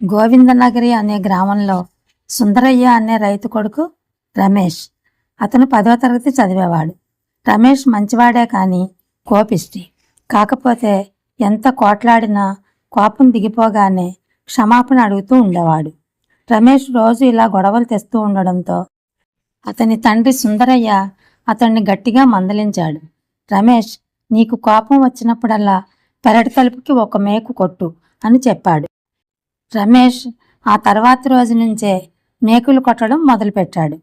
గోవిందనగరి అనే గ్రామంలో సుందరయ్య అనే రైతు కొడుకు రమేష్. అతను పదో తరగతి చదివేవాడు. రమేష్ మంచివాడే కానీ కోపిష్టి. కాకపోతే ఎంత కోట్లాడినా కోపం దిగిపోగానే క్షమాపణ అడుగుతూ ఉండేవాడు. రమేష్ రోజు ఇలా గొడవలు తెస్తూ ఉండడంతో అతని తండ్రి సుందరయ్య అతన్ని గట్టిగా మందలించాడు. రమేష్ నీకు కోపం వచ్చినప్పుడల్లా పెరటి తలుపుకి ఒక మేకు కొట్టు అని చెప్పాడు. రమేష్ ఆ తర్వాత రోజు నుంచే మేకులు కొట్టడం మొదలుపెట్టాడు.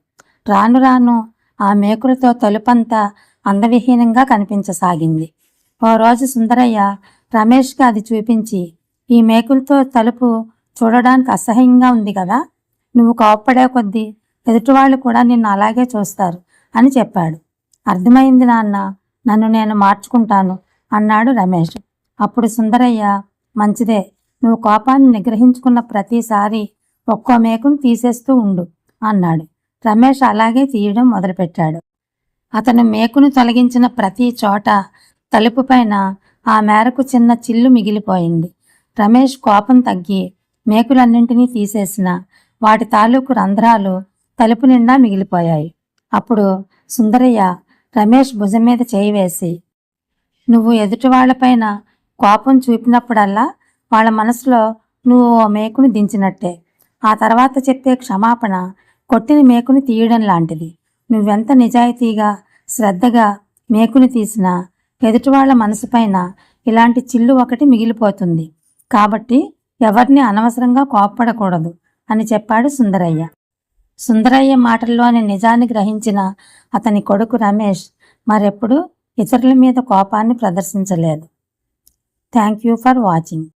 రాను రాను ఆ మేకులతో తలుపంతా అందవిహీనంగా కనిపించసాగింది. ఓ రోజు సుందరయ్య రమేష్కి అది చూపించి ఈ మేకులతో తలుపు చూడడానికి అసహ్యంగా ఉంది కదా నువ్వు కోప్పడే కొద్దీ ఎదుటివాళ్ళు కూడా నిన్ను అలాగే చూస్తారు అని చెప్పాడు. అర్థమైంది నాన్న నన్ను నేను మార్చుకుంటాను అన్నాడు రమేష్. అప్పుడు సుందరయ్య మంచిదే నువ్వు కోపాన్ని నిగ్రహించుకున్న ప్రతిసారి ఒక్కో మేకును తీసేస్తూ ఉండు అన్నాడు. రమేష్ అలాగే తీయడం మొదలుపెట్టాడు. అతను మేకును తొలగించిన ప్రతి చోట తలుపు పైన ఆ మేరకు చిన్న చిల్లు మిగిలిపోయింది. రమేష్ కోపం తగ్గి మేకులన్నింటినీ తీసేసిన వాటి తాలూకు రంధ్రాలు తలుపు నిండా మిగిలిపోయాయి. అప్పుడు సుందరయ్య రమేష్ భుజం మీద చేయి వేసి నువ్వు ఎదుటివాళ్ళపైన కోపం చూపినప్పుడల్లా వాళ్ళ మనసులో నువ్వు ఓ మేకును దించినట్టే. ఆ తర్వాత చెప్పే క్షమాపణ కొట్టిన మేకుని తీయడం లాంటిది. నువ్వెంత నిజాయితీగా శ్రద్ధగా మేకుని తీసినా ఎదుటివాళ్ళ మనసుపైన ఇలాంటి చిల్లు ఒకటి మిగిలిపోతుంది. కాబట్టి ఎవరిని అనవసరంగా కోప్పడకూడదు అని చెప్పాడు సుందరయ్య. సుందరయ్య మాటల్లోని నిజాన్ని గ్రహించిన అతని కొడుకు రమేష్ మరెప్పుడు ఇతరుల మీద కోపాన్ని ప్రదర్శించలేదు. Thank you for watching.